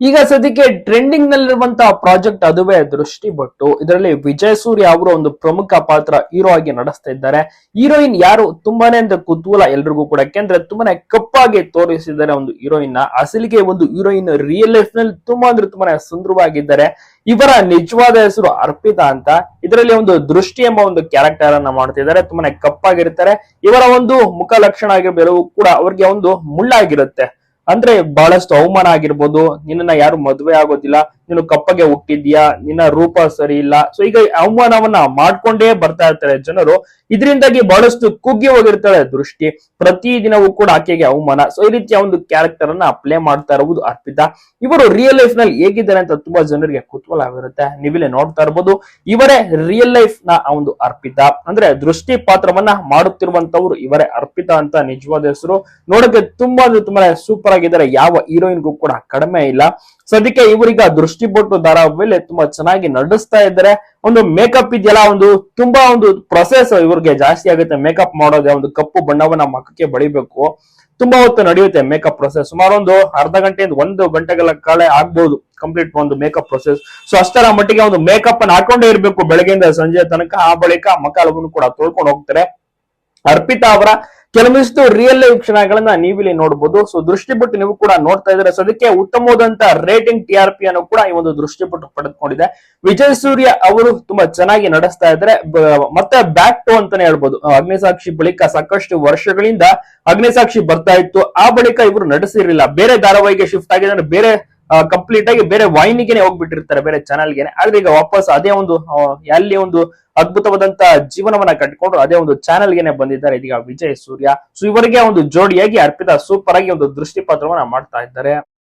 ಈಗ ಸದ್ಯಕ್ಕೆ trending ನಲ್ಲಿರುವಂತಹ project ಅದುವೇ ದೃಷ್ಟಿ ಬಟ್ಟು ಇದರಲ್ಲಿ ವಿಜಯ್ ಸೂರ್ಯ ಅವರು ಒಂದು ಪ್ರಮುಖ ಪಾತ್ರ ಹೀರೋ ಆಗಿ ನಡೆಸ್ತಾ ಇದ್ದಾರೆ. ಹೀರೋಯಿನ್ ಯಾರು? ತುಂಬಾನೇ ಅಂದ್ರೆ ಕುತೂಹಲ ಎಲ್ರಿಗೂ ಕೂಡ. ಯಾಕೆಂದ್ರೆ ತುಂಬಾನೇ ಕಪ್ಪಾಗಿ ತೋರಿಸಿದ್ದಾರೆ ಒಂದು ಹೀರೋಯಿನ್ನ. ಅಸಲಿಗೆ ಒಂದು ಹೀರೋಯಿನ್ ರಿಯಲ್ ಲೈಫ್ನಲ್ಲಿ ತುಂಬಾ ಅಂದ್ರೆ ತುಂಬಾನೇ ಸುಂದರವಾಗಿದ್ದಾರೆ. ಇವರ ನಿಜವಾದ ಹೆಸರು ಅರ್ಪಿತಾ ಅಂತ. ಇದರಲ್ಲಿ ಒಂದು ದೃಷ್ಟಿ ಎಂಬ ಒಂದು ಕ್ಯಾರೆಕ್ಟರ್ ಅನ್ನ ಮಾಡ್ತಿದ್ದಾರೆ. ತುಂಬಾನೇ ಕಪ್ಪಾಗಿರ್ತಾರೆ. ಇವರ ಒಂದು ಮುಖ ಲಕ್ಷಣ ಆಗಿರ್ಬೇಕು ಕೂಡ ಅವ್ರಿಗೆ ಒಂದು ಮುಳ್ಳಾಗಿರುತ್ತೆ. ಅಂದ್ರೆ ಬಹಳಷ್ಟು ಅವಮಾನ ಆಗಿರ್ಬೋದು ನಿನ್ನ ಯಾರು ಮದುವೆ ಆಗೋದಿಲ್ಲ ನೀನು ಕಪ್ಪಗೆ ಹುಟ್ಟಿದ್ಯಾ? ನಿನ್ನ ರೂಪ ಸರಿ ಇಲ್ಲ. ಸೊ ಈಗ ಅವಮಾನವನ್ನ ಮಾಡ್ಕೊಂಡೇ ಬರ್ತಾ ಇರ್ತಾರೆ ಜನರು. ಇದರಿಂದಾಗಿ ಬಹಳಷ್ಟು ಕುಗ್ಗಿ ಹೋಗಿರ್ತಾಳೆ ದೃಷ್ಟಿ. ಪ್ರತಿ ದಿನವೂ ಕೂಡ ಆಕೆಗೆ ಅವಮಾನ. ಸೊ ಈ ರೀತಿಯ ಒಂದು ಕ್ಯಾರೆಕ್ಟರ್ ಅನ್ನ ಪ್ಲೇ ಮಾಡ್ತಾ ಇರುವುದು ಅರ್ಪಿತಾ. ಇವರು ರಿಯಲ್ ಲೈಫ್ನಲ್ಲಿ ಹೇಗಿದ್ದಾರೆ ಅಂತ ತುಂಬಾ ಜನರಿಗೆ ಕುತೂಹಲ ಆಗಿರುತ್ತೆ ನೀವಿಲ್ಲಿ ನೋಡ್ತಾ ಇರ್ಬೋದು, ಇವರೇ ರಿಯಲ್ ಲೈಫ್ನ ಒಂದು ಅರ್ಪಿತಾ. ಅಂದ್ರೆ ದೃಷ್ಟಿ ಪಾತ್ರವನ್ನ ಮಾಡುತ್ತಿರುವಂತವ್ರು ಇವರೇ ಅರ್ಪಿತಾ ಅಂತ ನಿಜವಾದ ಹೆಸರು. ನೋಡಕ್ಕೆ ತುಂಬಾ ತುಂಬಾ ಸೂಪರ್ ಆಗಿದ್ದಾರೆ. ಯಾವ ಹೀರೋಯಿನ್ಗೂ ಕೂಡ ಕಡಿಮೆ ಇಲ್ಲ. ಸದ್ಯಕ್ಕೆ ಇವರೀಗ ದೃಷ್ಟಿ ಬೊಟ್ಟು ಮೇಲೆ ತುಂಬಾ ಚೆನ್ನಾಗಿ ನಡೆಸ್ತಾ ಇದ್ದಾರೆ. ಒಂದು ಮೇಕಪ್ ಇದೆಯಲ್ಲ, ಒಂದು ತುಂಬಾ ಒಂದು ಪ್ರೊಸೆಸ್ ಇವ್ರಿಗೆ ಜಾಸ್ತಿ ಆಗುತ್ತೆ. ಮೇಕಪ್ ಮಾಡೋದೇ ಒಂದು ಕಪ್ಪು ಬಣ್ಣವನ್ನ ಮಕ್ಕಕ್ಕೆ ಬಳಿಬೇಕು. ತುಂಬಾ ಹೊತ್ತು ನಡೆಯುತ್ತೆ ಮೇಕಪ್ ಪ್ರೊಸೆಸ್ ಸುಮಾರು ಒಂದು ಅರ್ಧ ಗಂಟೆಯಿಂದ ಒಂದು ಗಂಟೆಗಳ ಕಾಲ ಆಗ್ಬಹುದು ಕಂಪ್ಲೀಟ್ ಒಂದು ಮೇಕಪ್ ಪ್ರೊಸೆಸ್ ಸೊ ಅಷ್ಟರ ಮಟ್ಟಿಗೆ ಒಂದು ಮೇಕಪ್ ಅನ್ನು ಹಾಕೊಂಡೇ ಇರಬೇಕು. ಬೆಳಗ್ಗೆಯಿಂದ ಸಂಜೆ ತನಕ ಆ ಬಳಿಕ ಮಕ್ಕಳನ್ನು ಕೂಡ ತೊಳ್ಕೊಂಡು ಹೋಗ್ತಾರೆ. ಅರ್ಪಿತಾ ಅವರ ಕೆಲವೊಂದಿಷ್ಟು ರಿಯಲ್ ಲೈಫ್ ಕ್ಷಣಗಳನ್ನ ನೀವಿಲ್ಲಿ ನೋಡಬಹುದು ಸೊ ದೃಷ್ಟಿಪಟ್ಟು ನೀವು ಕೂಡ ನೋಡ್ತಾ ಇದ್ರೆ ಸೊ ಅದಕ್ಕೆ ಉತ್ತಮವಾದಂತಹ ರೇಟಿಂಗ್ ಟಿ ಆರ್ ಪಿ ಅನ್ನು ಕೂಡ ಈ ಒಂದು ದೃಷ್ಟಿಪಟ್ಟು ಪಡೆದುಕೊಂಡಿದೆ. ವಿಜಯ್ ಸೂರ್ಯ ಅವರು ತುಂಬಾ ಚೆನ್ನಾಗಿ ನಡೆಸ್ತಾ ಇದ್ರೆ ಮತ್ತೆ ಬ್ಯಾಕ್ ಟು ಅಂತಾನೆ ಹೇಳ್ಬೋದು. ಅಗ್ನಿಸಾಕ್ಷಿ ಬಳಿಕ ಸಾಕಷ್ಟು ವರ್ಷಗಳಿಂದ ಅಗ್ನಿಸಾಕ್ಷಿ ಬರ್ತಾ ಇತ್ತು. ಆ ಬಳಿಕ ಇವರು ನಡೆಸಿರಲಿಲ್ಲ. ಬೇರೆ ಧಾರಾವಾಹಿಗೆ ಶಿಫ್ಟ್ ಆಗಿದ್ರೆ ಬೇರೆ ಕಂಪ್ಲೀಟ್ ಆಗಿ ಬೇರೆ ವಾಹಿನಿಗೆನೆ ಹೋಗ್ಬಿಟ್ಟಿರ್ತಾರೆ, ಬೇರೆ ಚಾನಲ್ಗೆನೆ ಆದ್ರೆ ಈಗ ವಾಪಸ್ ಅದೇ ಒಂದು ಅಲ್ಲಿ ಒಂದು ಅದ್ಭುತವಾದಂತ ಜೀವನವನ್ನ ಕಟ್ಕೊಂಡು ಅದೇ ಒಂದು ಚಾನೆಲ್ಗೆನೆ ಬಂದಿದ್ದಾರೆ. ಇದೀಗ ವಿಜಯ್ ಸೂರ್ಯ. ಸೊ ಇವರಿಗೆ ಒಂದು ಜೋಡಿಯಾಗಿ ಅರ್ಪಿತಾ ಸೂಪರ್ ಆಗಿ ಒಂದು ದೃಷ್ಟಿ ಪಾತ್ರವನ್ನ ಮಾಡ್ತಾ ಇದ್ದಾರೆ.